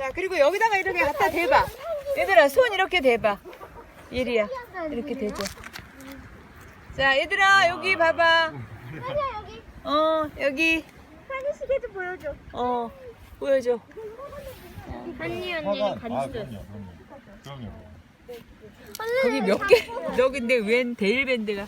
자, 그리고 여기다가 이렇게 갖다 대봐. 얘들아, 손 이렇게 대봐. 예리야, 이렇게 대줘. 자, 얘들아, 여기 봐봐. 여기 어, 여기. 하늘 시계도 보여줘. 어, 보여줘. 한이 화관. 언니는 아, 간지도. 그럼요. 그럼요. 거기 몇 개? 너 근데 웬 데일밴드가?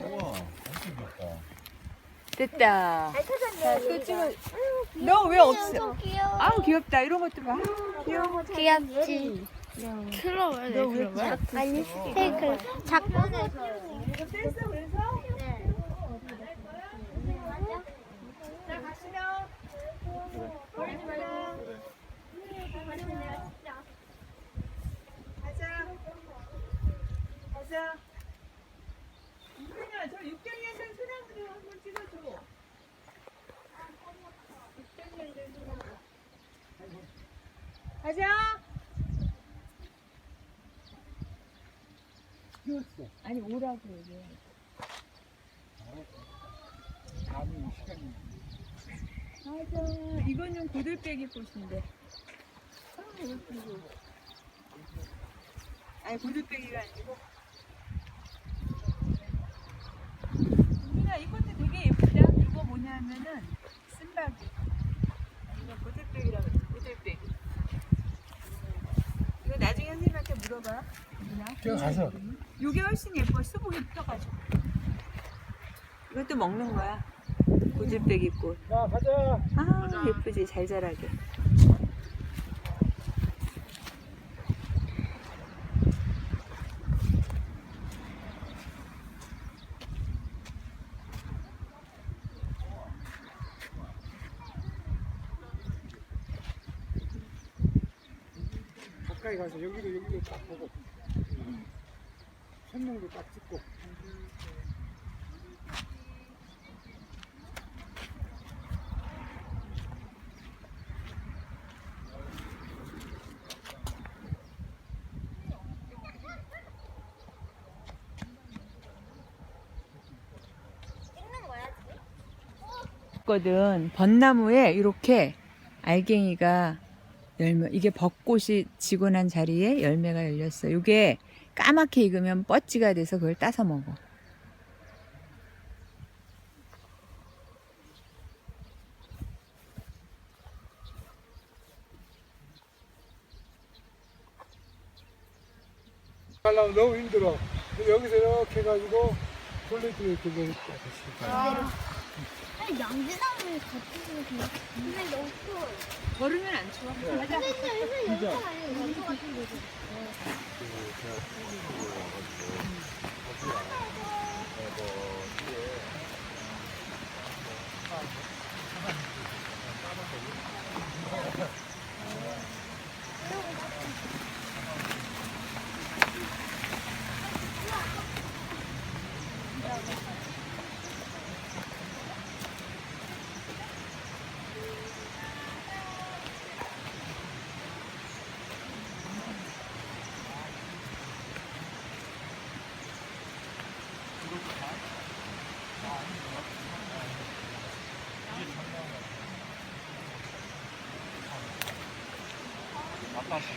우와, 엄청 귀엽다. 됐다. 잘 찾았네. 또 찍어. 너 왜 없어? 귀여워. 아우, 귀엽다. 이런 것도 봐. 귀여워. 귀엽지. 너왜 틀어봐. 아니. 이거 뗐어, 그래서? 네. 자, 가시면. 버리지 말고. 가자. 가자. 이쁜이야, 저 육경에서 소나무도 한번 찍어줘. 육경에서 소나무. 가자. 아니 오라고 얘기해. 맞아. 이거는 고들빼기 꽃인데. 아, 예쁘고. 아니 고들빼기가 아니고. 우리가 이 꽃도 되게 예쁘다. 이거 뭐냐면은 쓴바귀. 이거 고들빼기라고 그래. 고들빼기. 이거 나중에 선생님한테 물어봐. 누나. 제가 가서. 이게 훨씬 예뻐. 수복이 펴가지고. 이것도 먹는 거야. 고들빼기 꽃. 자, 가자. 아 예쁘지 잘 자라게 가까이 가서 여기도 여기도 딱 보고 선명도 딱 찍고. 거든. 벚나무에 이렇게 알갱이가 열매 이게 벚꽃이 지고 난 자리에 열매가 열렸어 이게 까맣게 익으면 뻗지가 돼서 그걸 따서 먹어 가려면 너무 힘들어 여기서 이렇게 해가지고 폴레트 이렇게 아니 양지나무를 게 근데 너무 추워. 걸으면 안 추워 가자 근데 여기서 아니에요. 같은. সাতাশি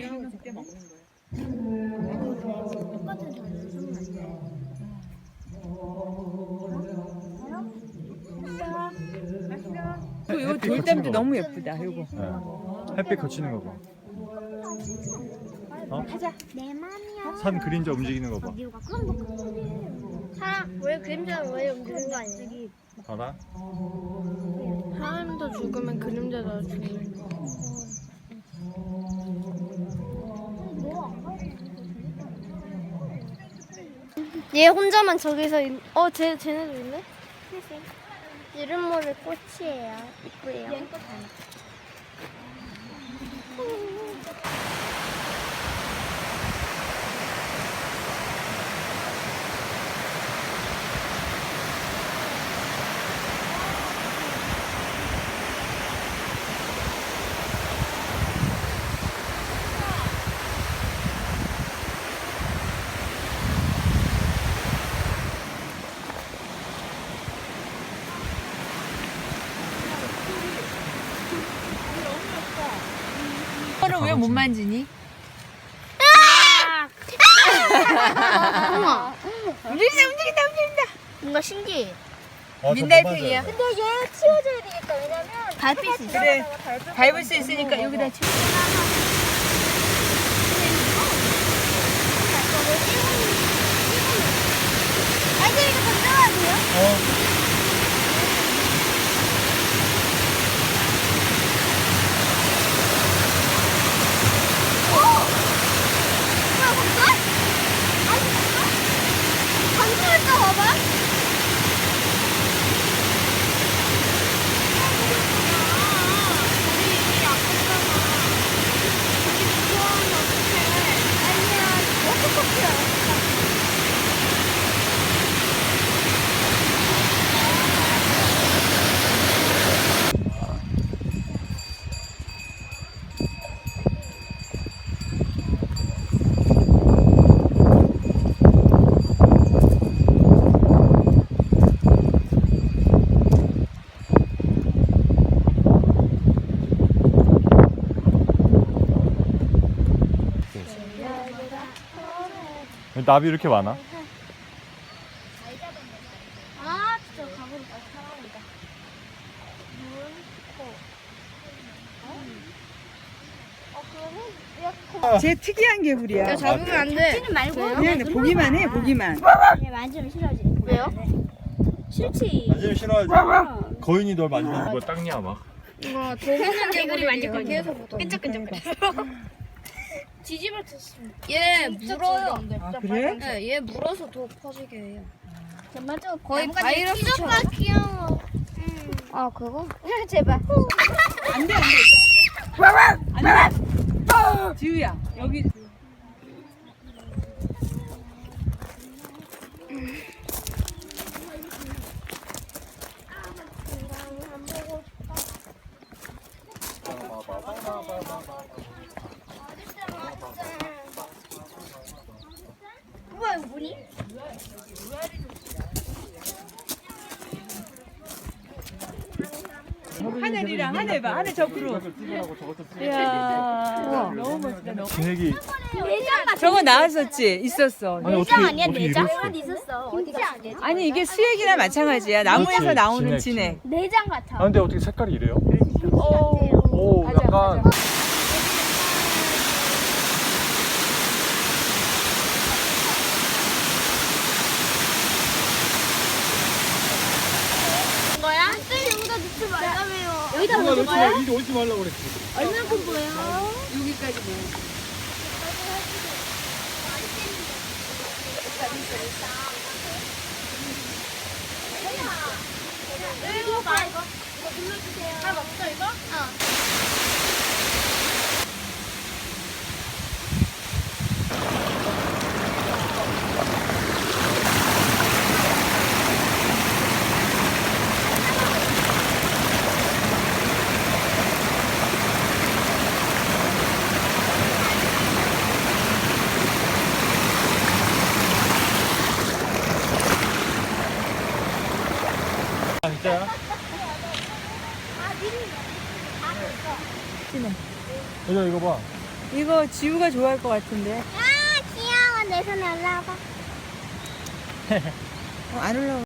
담는 검색이랑 그때 먹는 거야. 똑같은 소리 쓰면 안 돼. 또 이거 돌담도 너무 예쁘다. 이거. 네. 햇빛 거치는 거 봐. 어? 내 맘이야. 산 그림자 움직이는 거 봐. 사람 왜 그림자를 왜 움직이는 거 아니야? 알아? 사람도 죽으면 그림자도 죽는 거. 얘 혼자만 저기서 있... 어, 쟤 쟤네도 있네. 이름 모를 꽃이에요. 이쁘예요. 왜 못 만지니? 우와, 움직인다, 움직인다, 움직인다. 뭔가 신기해. 아, 저 민달팽이야. 근데 얘 치워줘야 되겠다. 왜냐면 밟힐 수 있어. 그래. 밟을 수 있으니까 여기다 치. 아니 이거 돼요? 어. 이거 던져? 아니 던져볼까 봐봐. 아니야, 워터커피야. 왜 나비 이렇게 많아? 아, 진짜 코. 어, 그러면 쟤 특이한 개구리야. 잡으면 안 돼. 찌는 말고. 그냥 보기만 해, 보기만. 얘 만지면 싫어지. 왜요? 싫지. 만지면 싫어하지. 거인이 널 만지면 누가 닦냐 막. 이거 도구는 개구리 만질 거야. 계속 끈적끈적. 뒤집어 쳤습니다. 얘 물어요. 아, 그래? 네, 얘 물어서 더 퍼지게 해요. 정말 좀 거의 바이러스처럼. 찢었다, 귀여워. 아, 그거? 제발. 안 돼, 안 돼. 안 돼. 지우야, 여기. 우와, 이거 뭐니? 하늘 봐, 하늘 저으로 이야, 너무 멋지다, 너무. 진액이 내장 같아. 저거 나왔었지? 있었어. 아니 내장 어떻게 아니야, 어떻게 내장? 이랬어? 있었어. 어디가? 아니 이게 수액이나 마찬가지야. 나무에서 그렇지, 나오는 진액, 진액. 내장 같아. 아 근데 어떻게 색깔이 이래요? 오. 오 맞아, 약간 거야? 쌤 여기다 넣지 말라며요. 여기다 누가 거야? 마 이리 오지 말라고 그랬지. 얼마큼 보여? 여기까지 뭐. 이거 봐, 이거. 불러주세요. 다 먹자 이거? 어. 아 진짜야? 여자 이거 봐. 이거 지우가 좋아할 것 같은데. 아 귀여워 내 손에 올라와봐. 어, 안 올라와.